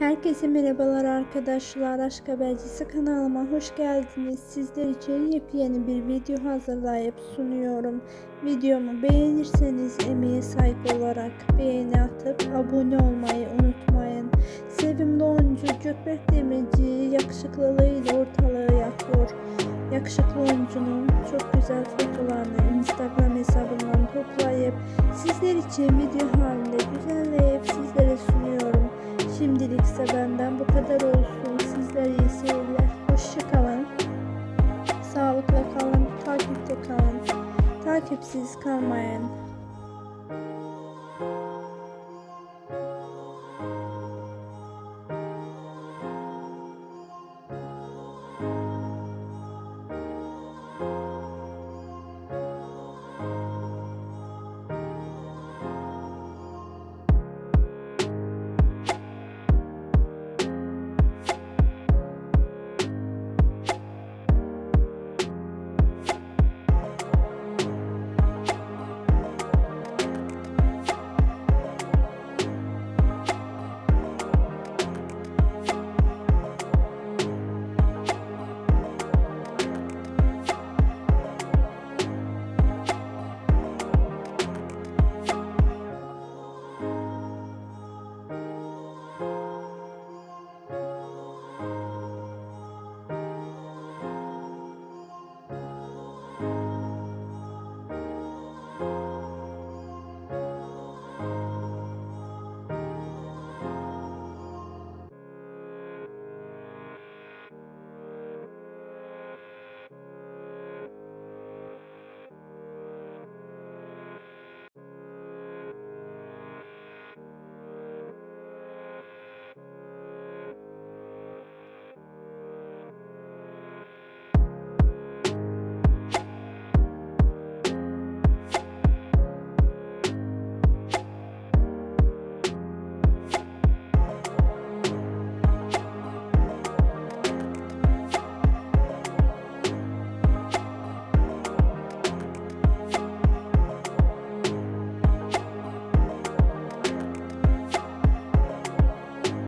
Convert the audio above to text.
Herkese merhabalar arkadaşlar. Aşk Habercisi kanalıma hoş geldiniz. Sizler için yepyeni bir video hazırlayıp sunuyorum. Videomu beğenirseniz emeğe saygı olarak beğeni atıp abone olmayı unutmayın. Sevimli oyuncu Gökberk Demirci yakışıklılığıyla ortalığı yakıyor. Yakışıklı oyuncunun çok güzel fotolarını Instagram hesabından toplayıp sizler için video halinde düzenleyip kadar olsun. Sizlere iyi seyirler. Hoşça kalın. Sağlıkla kalın. Takipte kalın. Takipsiz kalmayın.